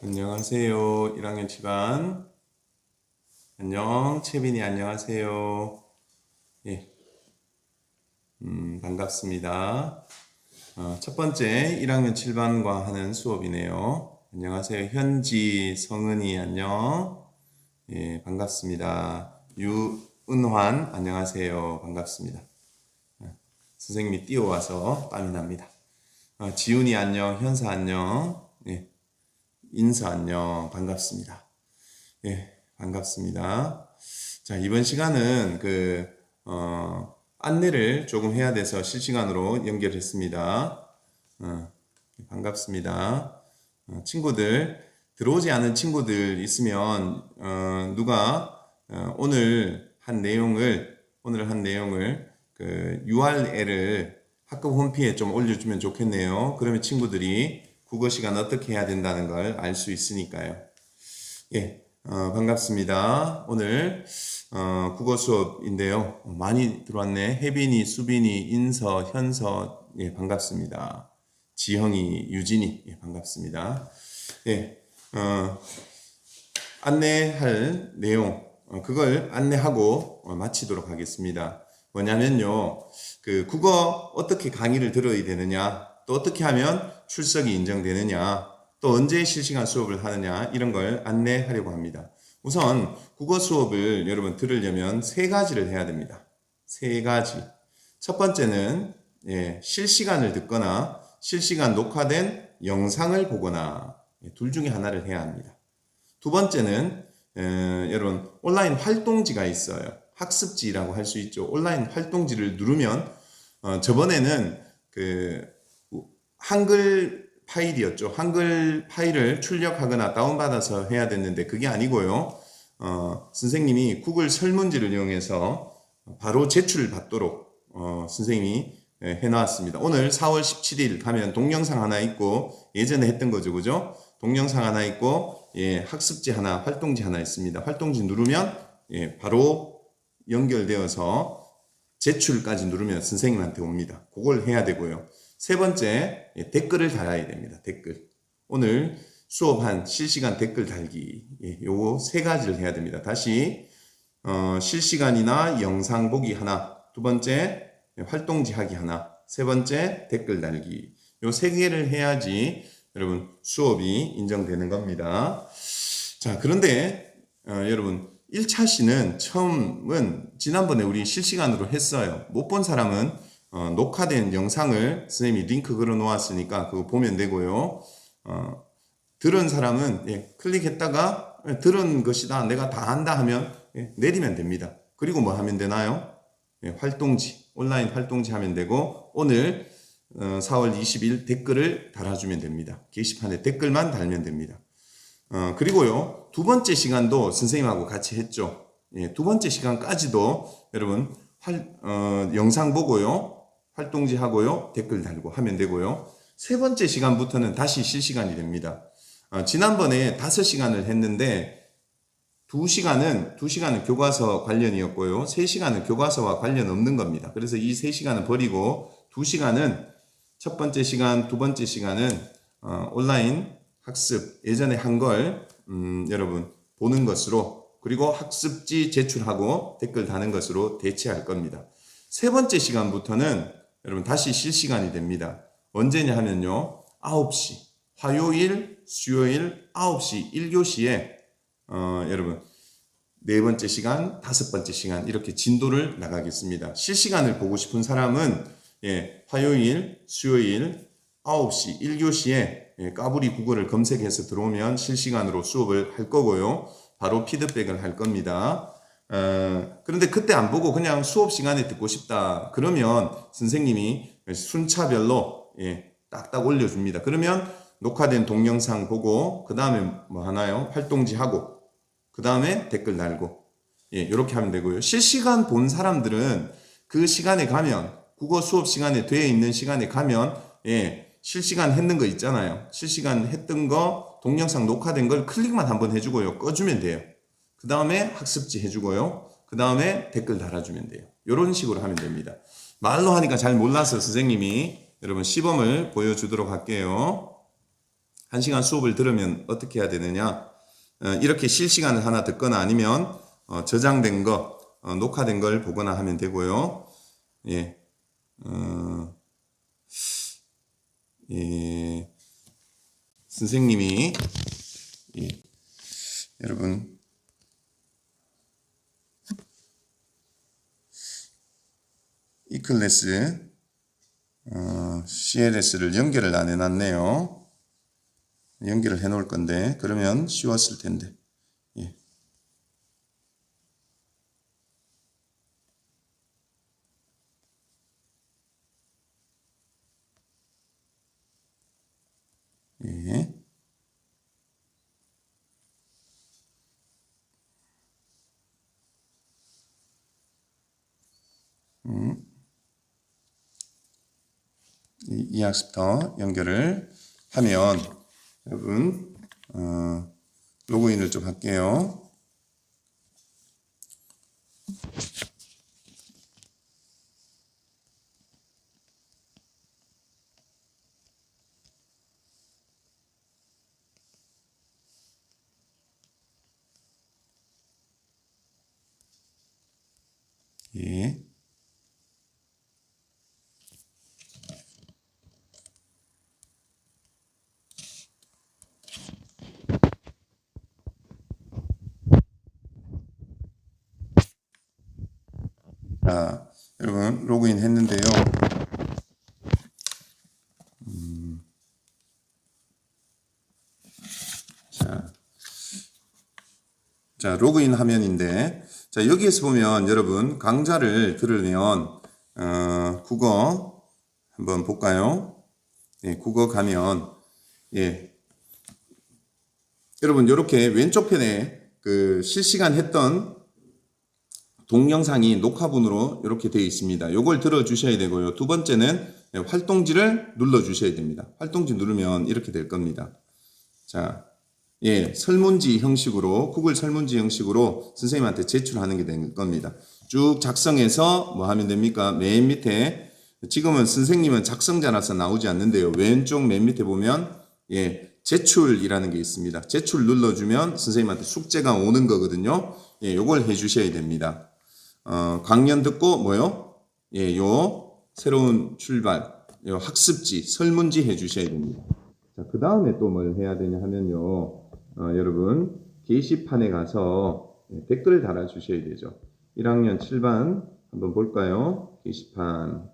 안녕하세요. 1학년 집안. 안녕. 채빈이 안녕하세요. 예. 음, 반갑습니다. 어, 첫 번째 1학년 7반과 하는 수업이네요. 안녕하세요. 현지, 성은이 안녕. 예, 반갑습니다. 유은환 안녕하세요. 반갑습니다. 어, 선생님이 뛰어와서 땀이 납니다. 어, 지훈이 안녕. 현사 안녕. 예. 인사 안녕 반갑습니다. 예, 반갑습니다. 자, 이번 시간은 그 어, 안내를 조금 해야 돼서 실시간으로 연결했습니다. 어, 반갑습니다. 어, 친구들 들어오지 않은 친구들 있으면 어, 누가 어, 오늘 한 내용을 오늘 한 내용을 그 URL을 학급 홈피에 좀 올려주면 좋겠네요. 그러면 친구들이 국어 시간 어떻게 해야 된다는 걸 알 수 있으니까요. 예, 어, 반갑습니다. 오늘 어, 국어 수업인데요. 어, 많이 들어왔네. 혜빈이, 수빈이, 인서, 현서, 예, 반갑습니다. 지형이, 유진이, 예, 반갑습니다. 예, 어, 안내할 내용, 어, 그걸 안내하고 어, 마치도록 하겠습니다. 뭐냐면요, 그 국어 어떻게 강의를 들어야 되느냐, 또 어떻게 하면 출석이 인정되느냐, 또 언제 실시간 수업을 하느냐, 이런 걸 안내하려고 합니다. 우선 국어 수업을 여러분 들으려면 세 가지를 해야 됩니다. 세 가지. 첫 번째는 예, 실시간을 듣거나 실시간 녹화된 영상을 보거나 예, 둘 중에 하나를 해야 합니다. 두 번째는 에, 여러분 온라인 활동지가 있어요. 학습지라고 할 수 있죠. 온라인 활동지를 누르면 어, 저번에는 그 한글 파일이었죠. 한글 파일을 출력하거나 다운받아서 해야 됐는데 그게 아니고요. 어, 선생님이 구글 설문지를 이용해서 바로 제출받도록 어, 선생님이 예, 해놨습니다. 오늘 4월 17일 가면 동영상 하나 있고 예전에 했던 거죠, 그죠? 동영상 하나 있고 예, 학습지 하나, 활동지 하나 있습니다. 활동지 누르면 예, 바로 연결되어서 제출까지 누르면 선생님한테 옵니다. 그걸 해야 되고요. 세 번째, 예, 댓글을 달아야 됩니다. 댓글. 오늘 수업 한 실시간 댓글 달기. 예, 요거 세 가지를 해야 됩니다. 다시, 어, 실시간이나 영상 보기 하나. 두 번째, 예, 활동지 하기 하나. 세 번째, 댓글 달기. 요 세 개를 해야지 여러분 수업이 인정되는 겁니다. 자, 그런데, 어, 여러분, 1차 시는 처음은 지난번에 우리 실시간으로 했어요. 못 본 사람은 어, 녹화된 영상을 선생님이 링크 걸어 놓았으니까 그거 보면 되고요. 어, 들은 사람은 예, 클릭했다가 예, 들은 것이다 내가 다 한다 하면 예, 내리면 됩니다. 그리고 뭐 하면 되나요? 예, 활동지 온라인 활동지 하면 되고 오늘 어, 4월 20일 댓글을 달아주면 됩니다. 게시판에 댓글만 달면 됩니다. 어, 그리고요 두 번째 시간도 선생님하고 같이 했죠. 예, 두 번째 시간까지도 여러분 활, 어, 영상 보고요 활동지 하고요. 댓글 달고 하면 되고요. 세 번째 시간부터는 다시 실시간이 됩니다. 어, 지난번에 다섯 시간을 했는데 두 시간은 두 시간은 교과서 관련이었고요. 세 시간은 교과서와 관련 없는 겁니다. 그래서 이 세 시간은 버리고 두 시간은 첫 번째 시간, 두 번째 시간은 어, 온라인 학습 예전에 한걸 음, 여러분 보는 것으로 그리고 학습지 제출하고 댓글 다는 것으로 대체할 겁니다. 세 번째 시간부터는 여러분 다시 실시간이 됩니다. 언제냐 하면요. 9시 화요일, 수요일 9시 1교시에 어, 여러분 네 번째 시간, 다섯 번째 시간 이렇게 진도를 나가겠습니다. 실시간을 보고 싶은 사람은 예, 화요일, 수요일 9시 1교시에 예, 까불이 국어를 검색해서 들어오면 실시간으로 수업을 할 거고요. 바로 피드백을 할 겁니다. 어, 그런데 그때 안 보고 그냥 수업 시간에 듣고 싶다. 그러면 선생님이 순차별로 예, 딱딱 올려줍니다. 그러면 녹화된 동영상 보고 그 다음에 뭐 하나요? 활동지 하고 그 다음에 댓글 달고 예, 이렇게 하면 되고요. 실시간 본 사람들은 그 시간에 가면 국어 수업 시간에 되어 있는 시간에 가면 예 실시간 했는 거 있잖아요. 실시간 했던 거 동영상 녹화된 걸 클릭만 한번 해주고요. 꺼주면 돼요. 그 다음에 학습지 해주고요. 그 다음에 댓글 달아주면 돼요. 이런 식으로 하면 됩니다. 말로 하니까 잘 몰라서 선생님이 여러분 시범을 보여주도록 할게요. 한 시간 수업을 들으면 어떻게 해야 되느냐? 어, 이렇게 실시간을 하나 듣거나 아니면 어, 저장된 거, 어, 녹화된 걸 보거나 하면 되고요. 예, 어, 예, 선생님이 예, 여러분 이 클래스 어, CLS를 연결을 안 해놨네요. 연결을 해 놓을 건데 그러면 쉬웠을 텐데 예. 예. 음. 이, 이 학습터 연결을 하면 여러분 어, 로그인을 좀 할게요. 예. 자, 여러분 로그인 했는데요. 음, 자, 자 로그인 화면인데, 자 여기에서 보면 여러분 강좌를 들으면 어, 국어 한번 볼까요? 예, 국어 가면. 예, 여러분 이렇게 왼쪽 편에 그 실시간 했던 동영상이 녹화분으로 이렇게 되어 있습니다. 이걸 들어주셔야 되고요. 두 번째는 활동지를 눌러주셔야 됩니다. 활동지 누르면 이렇게 될 겁니다. 자, 예, 설문지 형식으로, 구글 설문지 형식으로 선생님한테 제출하는 게 될 겁니다. 쭉 작성해서 뭐 하면 됩니까? 맨 밑에, 지금은 선생님은 작성자라서 나오지 않는데요. 왼쪽 맨 밑에 보면, 예, 제출이라는 게 있습니다. 제출 눌러주면 선생님한테 숙제가 오는 거거든요. 예, 요걸 해주셔야 됩니다. 어, 강연 듣고 뭐요? 예, 요 새로운 출발, 요 학습지, 설문지 해주셔야 됩니다. 자, 그 다음에 또 뭘 해야 되냐 하면요, 어, 여러분 게시판에 가서 예, 댓글을 달아주셔야 되죠. 1학년 7반 한번 볼까요? 게시판.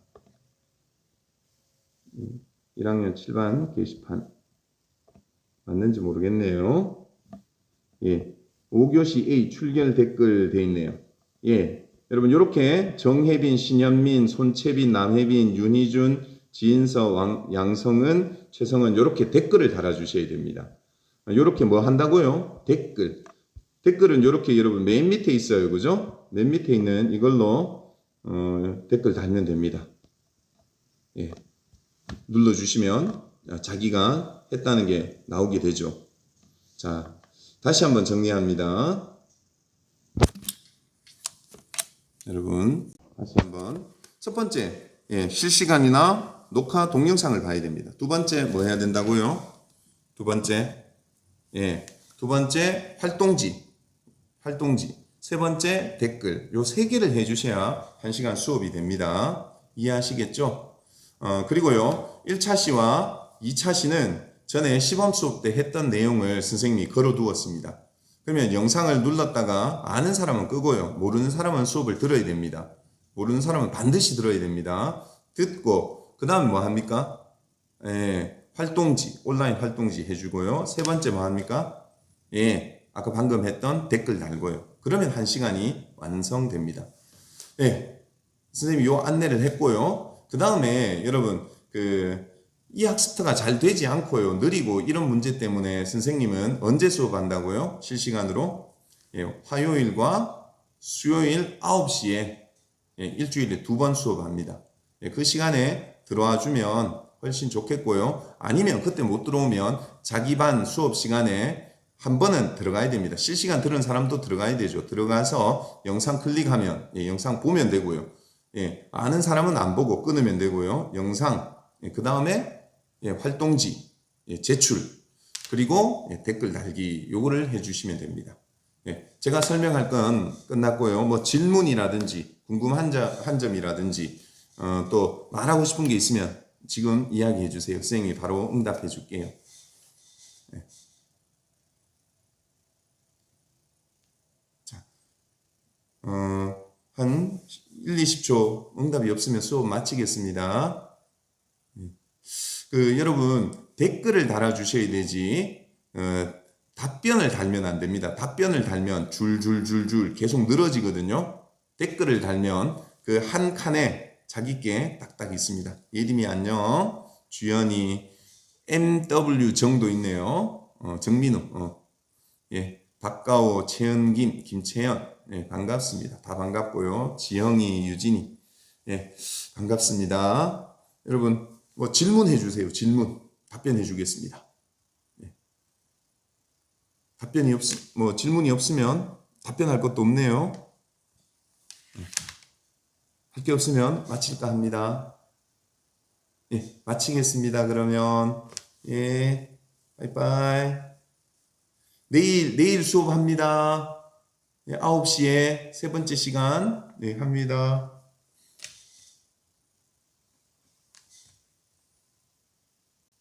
1학년 7반 게시판 맞는지 모르겠네요. 예, 5교시 A 출결 댓글 돼 있네요. 예, 여러분 이렇게 정혜빈, 신현민, 손채빈, 남혜빈, 윤희준, 지인서, 왕, 양성은, 최성은 이렇게 댓글을 달아주셔야 됩니다. 이렇게 뭐 한다고요? 댓글. 댓글은 이렇게 여러분 맨 밑에 있어요, 그죠? 맨 밑에 있는 이걸로 어, 댓글 달면 됩니다. 예, 눌러주시면 자기가 했다는 게 나오게 되죠. 자, 다시 한번 정리합니다. 여러분 다시 한번 첫 번째 예, 실시간이나 녹화 동영상을 봐야 됩니다. 두 번째 뭐 해야 된다고요? 두 번째 예, 두 번째 활동지 활동지 세 번째 댓글 요 세 개를 해주셔야 한 시간 수업이 됩니다. 이해하시겠죠? 어, 그리고요 1차 시와 2차 시는 전에 시범 수업 때 했던 내용을 선생님이 걸어 두었습니다. 그러면 영상을 눌렀다가 아는 사람은 끄고요. 모르는 사람은 수업을 들어야 됩니다. 모르는 사람은 반드시 들어야 됩니다. 듣고 그 다음 뭐 합니까? 예, 활동지 온라인 활동지 해주고요. 세 번째 뭐 합니까? 예, 아까 방금 했던 댓글 달고요. 그러면 한 시간이 완성됩니다. 예, 선생님이 요 안내를 했고요. 그 다음에 여러분 그 이 학습터가 잘 되지 않고요. 느리고 이런 문제 때문에 선생님은 언제 수업한다고요? 실시간으로? 예, 화요일과 수요일 9시에 예, 일주일에 두 번 수업합니다. 예, 그 시간에 들어와 주면 훨씬 좋겠고요. 아니면 그때 못 들어오면 자기 반 수업 시간에 한 번은 들어가야 됩니다. 실시간 들은 사람도 들어가야 되죠. 들어가서 영상 클릭하면 예, 영상 보면 되고요. 예, 아는 사람은 안 보고 끊으면 되고요. 영상 그 다음에 예, 활동지 예, 제출 그리고 예, 댓글 달기 요거를 해주시면 됩니다. 예, 제가 설명할 건 끝났고요. 뭐 질문이라든지 궁금한 점, 한 점이라든지 어, 또 말하고 싶은 게 있으면 지금 이야기해 주세요. 선생님이 바로 응답해 줄게요. 예. 자, 어, 한 1, 20초 응답이 없으면 수업 마치겠습니다. 예. 그 여러분 댓글을 달아주셔야 되지 어, 답변을 달면 안 됩니다. 답변을 달면 줄줄줄줄 계속 늘어지거든요. 댓글을 달면 그 한 칸에 자기께 딱딱 있습니다. 예림이 안녕. 주연이 MW 정도 있네요. 어, 정민우. 어. 예. 박가오, 최은김, 김채연. 예, 반갑습니다. 다 반갑고요. 지영이, 유진이. 예, 반갑습니다. 여러분, 뭐 질문해 주세요. 질문. 답변해 주겠습니다. 답변이 없, 뭐 질문이 없으면 답변할 것도 없네요. 할게 없으면 마칠까 합니다. 예, 마치겠습니다. 그러면 예, 바이바이. 내일 내일 수업합니다. 예, 9시에 세 번째 시간 네, 합니다.